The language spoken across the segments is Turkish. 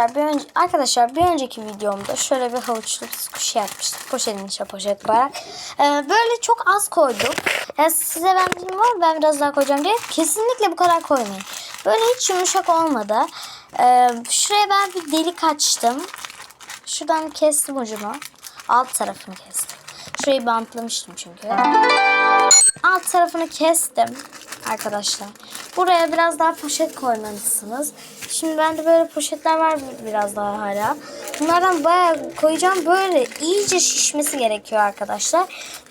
Arkadaşlar bir önce arkadaşlar bir önceki videomda şöyle bir havuçlu kuş yapmıştık. Poşetin içine poşet koyarak. Ee, böyle çok az koyduk. Yani size ben bilmiyorum var ben biraz daha koyacağım diye. Kesinlikle bu kadar koymayın. Böyle hiç yumuşak olmadı. Ee, şuraya ben bir delik açtım. Şuradan kestim ucunu. Alt tarafını kestim. Şurayı bantlamıştım çünkü. Alt tarafını kestim arkadaşlar. Buraya biraz daha poşet koymalısınız. Şimdi bende böyle poşetler var biraz daha hala. Bunlardan bayağı koyacağım. Böyle iyice şişmesi gerekiyor arkadaşlar.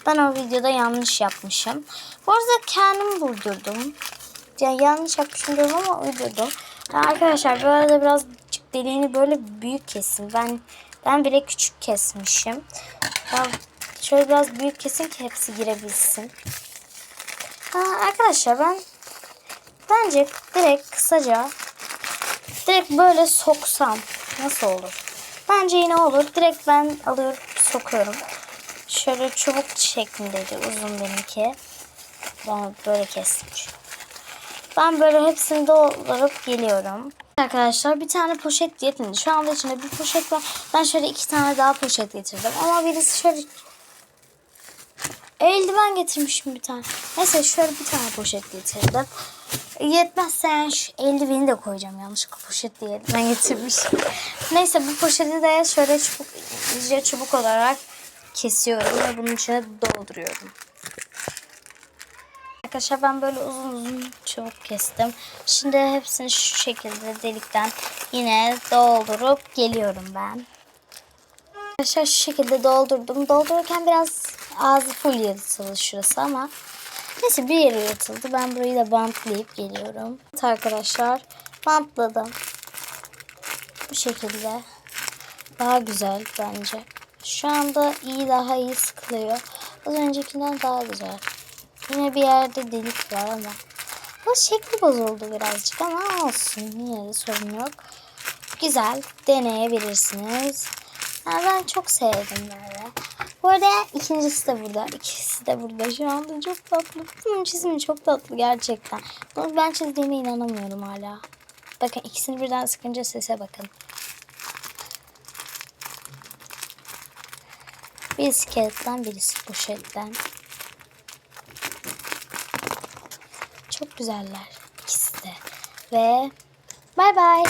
Ben o videoda yanlış yapmışım. Bu arada kendim vurdurdum. Yani yanlış yapmışım diyorum ama uydurdum. Yani arkadaşlar bu arada biraz deliğini böyle büyük kesin. Ben ben bile küçük kesmişim. Ben şöyle biraz büyük kesin ki hepsi girebilsin. Arkadaşlar ben bence direkt kısaca direkt böyle soksam nasıl olur? Bence yine olur. Direkt ben alıyorum sokuyorum. Şöyle çubuk şeklindeydi uzun benimki. Ben böyle kestim. Ben böyle hepsini doldurup geliyorum. Arkadaşlar bir tane poşet yetmedi. Şu anda içinde bir poşet var. Ben şöyle iki tane daha poşet getirdim. Ama birisi şöyle eldiven getirmişim bir tane. Neyse şöyle bir tane poşet getirdim. Yetmezse şu eldiveni de koyacağım. Yanlışlıkla poşet diye eldiven getirmişim. Neyse bu poşeti de şöyle çubuk, iyice çubuk olarak kesiyorum ve bunun içine dolduruyorum. Arkadaşlar ben böyle uzun uzun çubuk kestim. Şimdi hepsini şu şekilde delikten yine doldurup geliyorum ben. Arkadaşlar şu şekilde doldurdum. Doldururken biraz ağzı full yırtıldı şurası ama neyse bir yeri yırtıldı. Ben burayı da bantlayıp geliyorum. Arkadaşlar bantladım. Bu şekilde. Daha güzel bence. Şu anda iyi daha iyi sıkılıyor. Az öncekinden daha güzel. Yine bir yerde delik var ama. Bu şekli bozuldu birazcık ama olsun. Yine de sorun yok. Güzel. Deneyebilirsiniz. Yani ben çok sevdim böyle. Bu arada ikincisi de burada. İkisi de burada. Şu anda çok tatlı. Bunun çizimi çok tatlı gerçekten. Bunu ben çizdiğime inanamıyorum hala. Bakın ikisini birden sıkınca sese bakın. Birisi kağıttan birisi poşetten. Çok güzeller ikisi de. Ve bay bay.